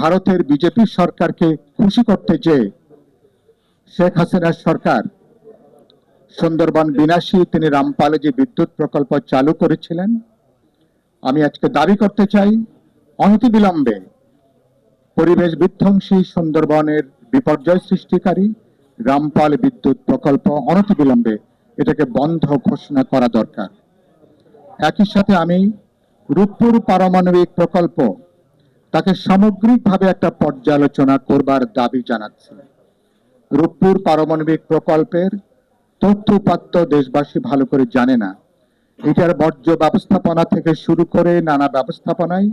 ভারতের বিজেপি সরকারকে খুশি করতে চেয়ে শেখ হাসিনার সরকার সুন্দরবন বিনাশী, তিনি রামপালে যে বিদ্যুৎ প্রকল্প চালু করেছিলেন, আমি আজকে দাবি করতে চাই, অনতিবিলম্বে পরিবেশ বিধ্বংসী সুন্দরবনের বিপর্যয় সৃষ্টিকারী রামপাল বিদ্যুৎ প্রকল্প অনতিবিলম্বে এটাকে বন্ধ ঘোষণা করা দরকার। একই সাথে আমি রূপপুর পারমাণবিক প্রকল্প তাকে সামগ্রিকভাবে একটা পর্যালোচনা করবার দাবি জানাচ্ছি। রূপপুর পারমাণবিক প্রকল্পের তথ্য উপাত্ত দেশবাসী ভালো করে জানে না। এটার বর্জ্য ব্যবস্থাপনা থেকে শুরু করে নানা ব্যবস্থাপনায়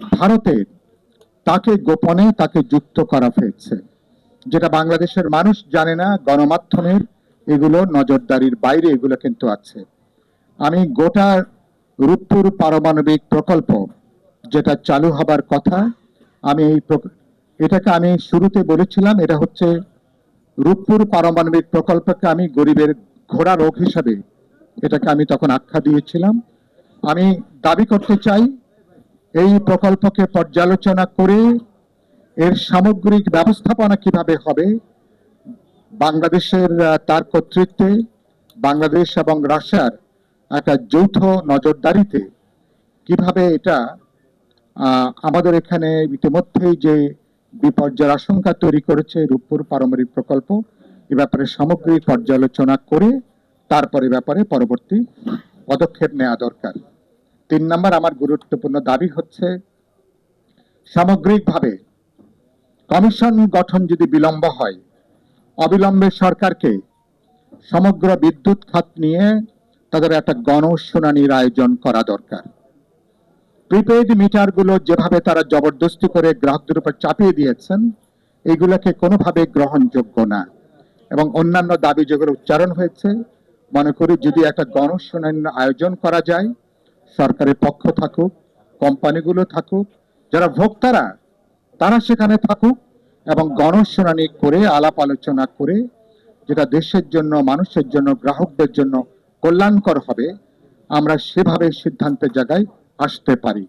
ভারতের তাকে গোপনে তাকে যুক্ত করা হয়েছে। যেটা বাংলাদেশের মানুষ জানে না, গণমাধ্যমের এগুলো নজরদারির বাইরে এগুলো কিন্তু আছে। আমি গোটা রূপপুর পারমাণবিক প্রকল্প যেটা চালু হবার কথা, আমি এই এটাকে আমি শুরুতে বলেছিলাম, এটা হচ্ছে রূপপুর পারমাণবিক প্রকল্পকে আমি গরিবের ঘোড়া রোগ হিসাবে এটাকে আমি তখন আখ্যা দিয়েছিলাম। আমি দাবি করতে চাই, এই প্রকল্পকে পর্যালোচনা করে এর সামগ্রিক ব্যবস্থাপনা কীভাবে হবে, বাংলাদেশের তার কর্তৃত্বে বাংলাদেশ এবং রাশিয়ার একটা যৌথ নজরদারিতে কীভাবে এটা আমাদের এখানে ইতিমধ্যেই যে বিপর্যয়ের আশঙ্কা তৈরি করেছে রূপপুর পারমাণবিক প্রকল্প, এ ব্যাপারে সামগ্রিক পর্যালোচনা করে তারপরে ব্যাপারে পরবর্তী পদক্ষেপ নেওয়া দরকার। তিন নম্বর, আমার গুরুত্বপূর্ণ দাবি হচ্ছে, সামগ্রিকভাবে কমিশন গঠন যদি বিলম্ব হয়, অবিলম্বে সরকারকে সমগ্র বিদ্যুৎ খাত নিয়ে তাদের একটা গণশুনানির আয়োজন করা দরকার। প্রিপেইড মিটারগুলো যেভাবে তারা জবরদস্তি করে গ্রাহকদের উপর চাপিয়ে দিয়েছেন, এগুলোকে কোনোভাবে গ্রহণযোগ্য না। এবং অন্যান্য দাবি যেগুলো উচ্চারণ হয়েছে, মনে করি যদি একটা গণশুনানির আয়োজন করা যায়, সরকারের পক্ষ থাকুক, কোম্পানিগুলো থাকুক, যারা ভোক্তারা, তারা সেখানে থাকুক এবং গণশুনানি করে, আলাপ আলোচনা করে, যেটা দেশের জন্য, মানুষের জন্য, গ্রাহকদের জন্য কল্যাণকর হবে, আমরা সেভাবে সিদ্ধান্তের জায়গায় আসতে পারি।